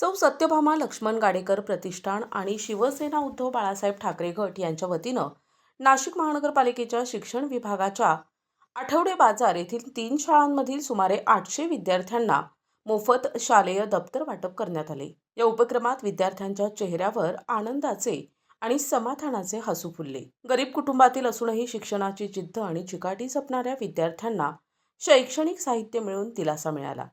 सौ सत्यभामा लक्ष्मण गाडेकर प्रतिष्ठान आणि शिवसेना उद्धव बाळासाहेब ठाकरे गट यांच्या वतीनं नाशिक महानगरपालिकेच्या शिक्षण विभागाच्या आठवडे बाजार येथील तीन शाळांमधील सुमारे आठशे विद्यार्थ्यांना मोफत शालेय दप्तर वाटप करण्यात आले. या उपक्रमात विद्यार्थ्यांच्या चेहऱ्यावर आनंदाचे आणि समाधानाचे हसू फुलले. गरीब कुटुंबातील असूनही शिक्षणाची जिद्द आणि चिकाटी जपणाऱ्या विद्यार्थ्यांना शैक्षणिक साहित्य मिळून दिलासा मिळाला.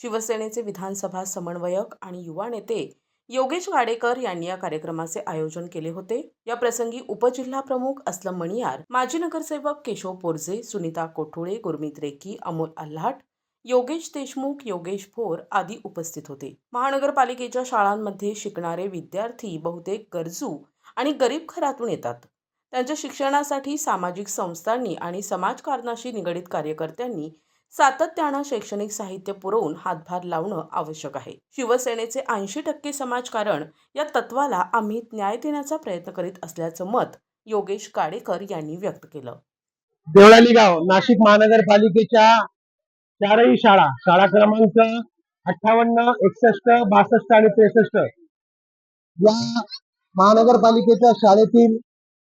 शिवसेनेचे विधानसभा समन्वयक आणि युवा नेते योगेश वाडेकर यांनी या कार्यक्रमाचे आयोजन केले होते. या प्रसंगी उपजिल्हा प्रमुख असलम मणियार माजी नगरसेवक केशव पोरजे सुनीता कोठुळे गुरमीत रेकी अमोल आल्हाट योगेश देशमुख योगेश भोर आदी उपस्थित होते. महानगरपालिकेच्या शाळांमध्ये शिकणारे विद्यार्थी बहुतेक गरजू आणि गरीब घरातून येतात. त्यांच्या शिक्षणासाठी सामाजिक संस्थांनी आणि समाजकारणाशी निगडित कार्यकर्त्यांनी सातत्यानं शैक्षणिक साहित्य पुरवून हातभार लावणं आवश्यक आहे. शिवसेनेचे ऐंशी टक्के समाजकारण या तत्वाला आम्ही न्याय देण्याचा प्रयत्न करीत असल्याचं मत योगेश काडेकर यांनी व्यक्त केलं. देवळाली गाव नाशिक महानगरपालिकेच्या चारही शाळा शाळा क्रमांक अठ्ठावन्न एकसष्ट बासष्ट आणि त्रेसष्ट या महानगरपालिकेच्या शाळेतील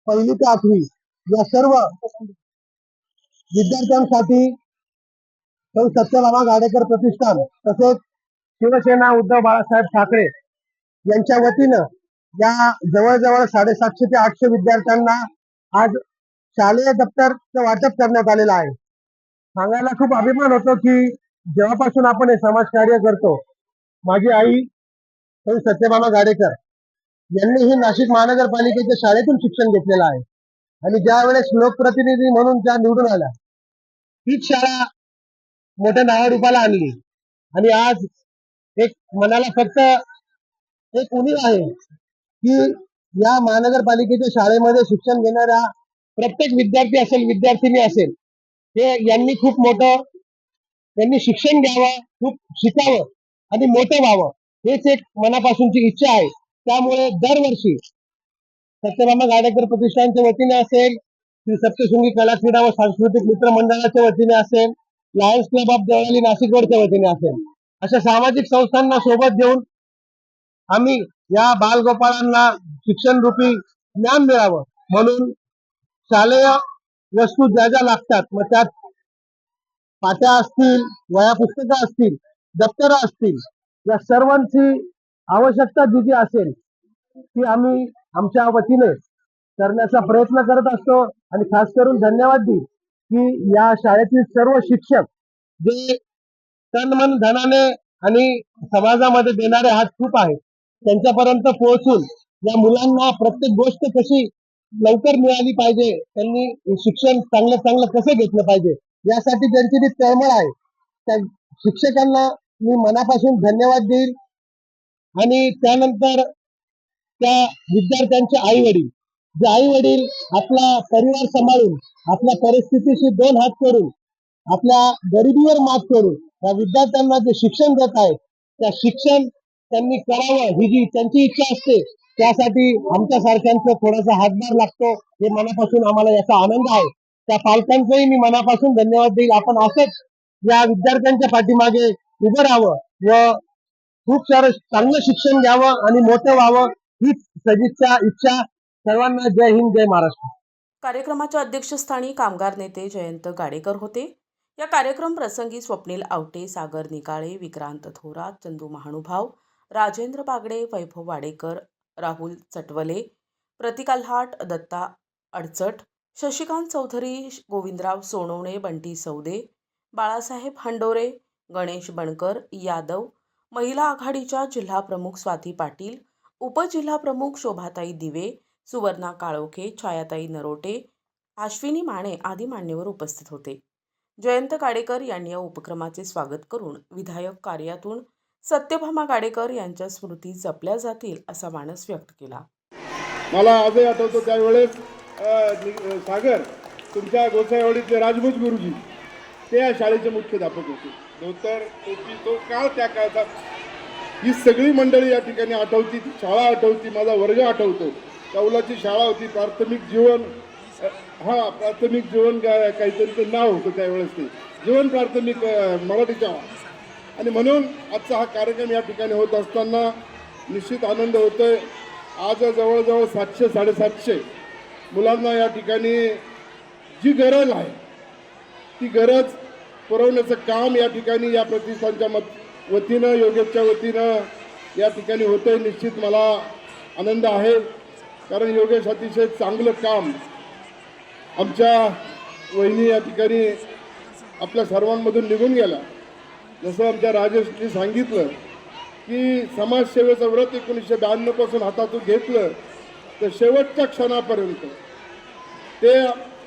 पहिली ते आठवी या सर्व विद्यार्थ्यांसाठी सौ सत्यभामा गाडेकर प्रतिष्ठान तसेच शिवसेना उद्धव बाळासाहेब ठाकरे यांच्या वतीनं या जवळजवळ साडेसातशे ते आठशे विद्यार्थ्यांना आज शालेय दप्तरचं वाटप करण्यात आलेलं आहे. सांगायला खूप अभिमान होतो की जेव्हापासून आपण हे समाजकार्य करतो माझी आई सौ सत्यभामा गाडेकर यांनी ही नाशिक महानगरपालिकेच्या शाळेतून शिक्षण घेतलेलं आहे. आणि ज्यावेळेस लोकप्रतिनिधी म्हणून त्या निवडून आल्या हीच शाळा मोठ्या नावारूपाला आणली. आणि आज एक मनाला फक्त एक उणीव आहे की या महानगरपालिकेच्या शाळेमध्ये शिक्षण घेणाऱ्या प्रत्येक विद्यार्थी असेल विद्यार्थिनी असेल हे यांनी खूप मोठं त्यांनी शिक्षण घ्यावं खूप शिकावं आणि मोठं व्हावं हेच एक मनापासूनची इच्छा आहे. त्यामुळे दरवर्षी सत्यभामा गाडेकर प्रतिष्ठानच्या वतीने असेल श्री सप्तशृंगी कला क्रीडा व सांस्कृतिक मित्र मंडळाच्या वतीने असेल Lions Club of Devlali Nashik रोडच्या वतीने असेल. अशा सामाजिक संस्थांना सोबत घेऊन आम्ही या बालगोपाळांना शिक्षण रूपी ज्ञान मिळावं म्हणून शालेय वस्तू ज्या ज्या लागतात मग त्यात पाट्या असतील वया पुस्तकं असतील दप्तर असतील या सर्वांची आवश्यकता जी जी असेल ती आम्ही आमच्या वतीने करण्याचा प्रयत्न करत असतो. आणि खास करून धन्यवाद देईल की या शाळेतील सर्व शिक्षक जे तन मन धनाने आणि समाजामध्ये देणारे हात खूप आहेत त्यांच्यापर्यंत पोहोचून या मुलांना प्रत्येक गोष्ट कशी लवकर मिळाली पाहिजे त्यांनी शिक्षण चांगलं चांगलं कसं घेतलं पाहिजे यासाठी त्यांची जी तळमळ आहे त्या शिक्षकांना मी मनापासून धन्यवाद देईल आणि त्यानंतर त्या विद्यार्थ्यांचे आई वडील जे आई वडील आपला परिवार सांभाळून आपल्या परिस्थितीशी दोन हात करून आपल्या गरिबीवर मात करून या विद्यार्थ्यांना जे शिक्षण देत आहेत त्या शिक्षण त्यांनी करावं ही जी त्यांची इच्छा असते त्यासाठी आमच्या सारख्यांचा थोडासा हातभार लागतो हे मनापासून आम्हाला याचा आनंद आहे. त्या पालकांचंही मी मनापासून धन्यवाद देईल. आपण असंच या विद्यार्थ्यांच्या पाठीमागे उभं राहावं व खूप सारं चांगलं शिक्षण घ्यावं आणि मोठं व्हावं हीच सदिच्छा इच्छा सर्वांना जय हिंद जय महाराष्ट्र. कार्यक्रमाच्या अध्यक्षस्थानी कामगार नेते जयंत गाडेकर होते. या कार्यक्रम प्रसंगी स्वप्नील आवटे सागर निकाळे विक्रांत थोरात चंदू महानुभाव राजेंद्र बागडे वैभव वाडेकर राहुल चटवले प्रतिकालहाट दत्ता अडचट शशिकांत चौधरी गोविंदराव सोनवणे बंटी सौदे बाळासाहेब हंडोरे गणेश बनकर यादव महिला आघाडीच्या जिल्हाप्रमुख स्वाती पाटील उपजिल्हाप्रमुख शोभाताई दिवे सुवर्णा काळोखे छायाताई नरोटे आश्विनी माने आदी मान्यवर उपस्थित होते. जयंत गाडेकर यांनी या उपक्रमाचे स्वागत करून विधायक कार्यातून सत्यभामा गाडेकर यांच्या स्मृती जपल्या जातील असा मानस व्यक्त केला. मला आजही आठवतो त्यावेळेस सागर तुमच्या गोसाईवाडीतले राजभूत गुरुजी ते या शाळेचे मुख्याध्यापक होते. धोतर तो काळ त्या काळचा. ही सगळी मंडळी या ठिकाणी आठवती ती शाळा आठवती माझा वर्ग आठवतो. कौलाची शाळा होती प्राथमिक जीवन हां हा प्राथमिक जीवन काय काहीतरी ते नाव होतं त्यावेळेस ते. जीवन प्राथमिक मराठी शाळा. आणि म्हणून आजचा हा कार्यक्रम या ठिकाणी होत असताना निश्चित आनंद होतो आहे आज जवळजवळ सातशे साडेसातशे मुलांना या ठिकाणी जी गरज आहे ती गरज पुरवण्याचं काम या ठिकाणी या प्रतिष्ठानच्या मत वतीनं योगेशच्या वतीनं या ठिकाणी होतं आहे निश्चित मला आनंद आहे. कारण योगेश अतिशय चांगलं काम आमच्या वहिनी या ठिकाणी आपल्या सर्वांमधून निघून गेला. जसं आमच्या राजेशनी सांगितलं की समाजसेवेचं व्रत एकोणीसशे ब्याण्णवपासून हातातून घेतलं तर शेवटच्या क्षणापर्यंत ते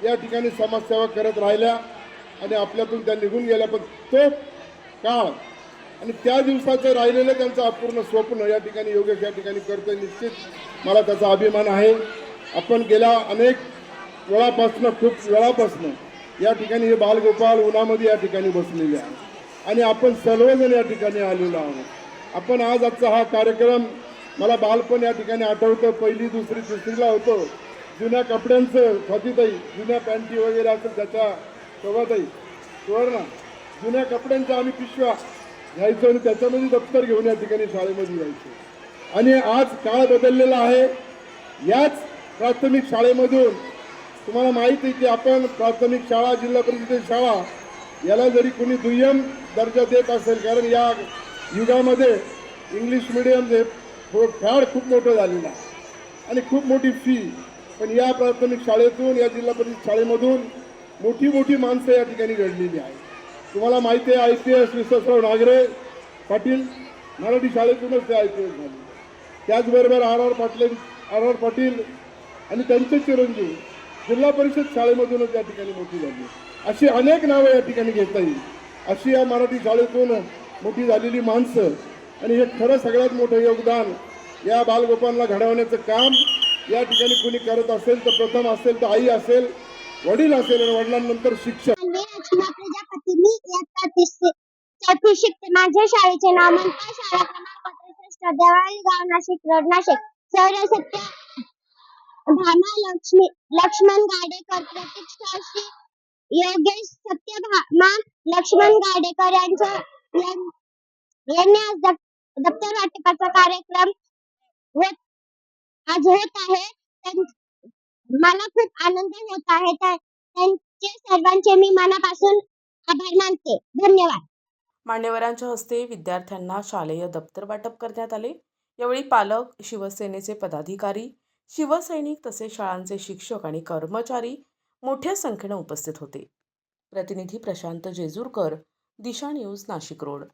या ठिकाणी समाजसेवा करत राहिल्या आणि आपल्यातून त्या निघून गेल्या. पण तो काळ आणि त्या दिवसाचं राहिलेलं त्यांचं अपूर्ण स्वप्न या ठिकाणी योगेश या ठिकाणी करतोय निश्चित. मला त्याचा अभिमान आहे. आपण गेल्या अनेक वेळापासनं खूप वेळापासनं या ठिकाणी हे बालगोपाल उन्हामध्ये या ठिकाणी बसलेले आहे. आणि आपण सर्वजण या ठिकाणी आलेलो आहोत. आपण आज आजचा हा कार्यक्रम मला बालपण या ठिकाणी आठवतं. पहिली दुसरी तिसरीला होतो. जुन्या कपड्यांचं स्वातीताई जुन्या पॅन्टी वगैरे असेल त्याच्या शोभाताई ना जुन्या कपड्यांच्या आम्ही पिशव्या यायचं आणि त्याच्यामध्ये दप्तर घेऊन या ठिकाणी शाळेमध्ये यायचं आणि आज काळ बदललेला आहे. याच प्राथमिक शाळेमधून तुम्हाला माहिती आहे की आपण प्राथमिक शाळा जिल्हा परिषद शाळा याला जरी कोणी दुय्यम दर्जा देत असेल कारण या युगामध्ये इंग्लिश मिडियम हे फॅड खूप मोठं झालेलं आहे. आणि खूप मोठी फी पण या प्राथमिक शाळेतून या जिल्हा परिषद शाळेमधून मोठी मोठी माणसं या ठिकाणी घडलेली आहेत. तुम्हाला माहिती आहे I P S Vishwasrao Nangare Patil Marathi शाळेतूनच ते आय पी एस झाले. त्याचबरोबर R R Patil R R Patil आणि त्यांचे चिरंजीव जिल्हा परिषद शाळेमधूनच या ठिकाणी मोठी झाली. अशी अनेक नावं या ठिकाणी घेता येईल. अशी या मराठी शाळेतून मोठी झालेली माणसं आणि हे खरं सगळ्यात मोठं योगदान या बालगोपालला घडवण्याचं काम या ठिकाणी कुणी करत असेल तर प्रथम असेल तर आई असेल वडील असेल आणि वडिलांनंतर शिक्षक. इयत्ता शिकते माझ्या शाळेचे नाव मनपा शाळा क्रमांक त्रेसष्ट देवाळी गाव नाशिक रोड नाशिक. सौर्य सत्य भामा लक्ष्मी लक्ष्मण गाडेकर प्रतीक्षा श्री योगेश सत्यभामा लक्ष्मण गाडेकर यांच्या यांनी आज दप्तर वाटपाचा कार्यक्रम होत आज होत आहे. मला खूप आनंद होत आहे. त्यांचे सर्वांचे मी मनापासून आभार मानते. धन्यवाद. मान्यवरांच्या हस्ते विद्यार्थ्यांना शालेय दप्तर वाटप करण्यात आले. यावेळी पालक शिवसेनेचे पदाधिकारी शिवसैनिक तसेच शाळांचे शिक्षक आणि कर्मचारी मोठ्या संख्येनं उपस्थित होते. प्रतिनिधी प्रशांत जेजूरकर दिशा न्यूज नाशिक रोड.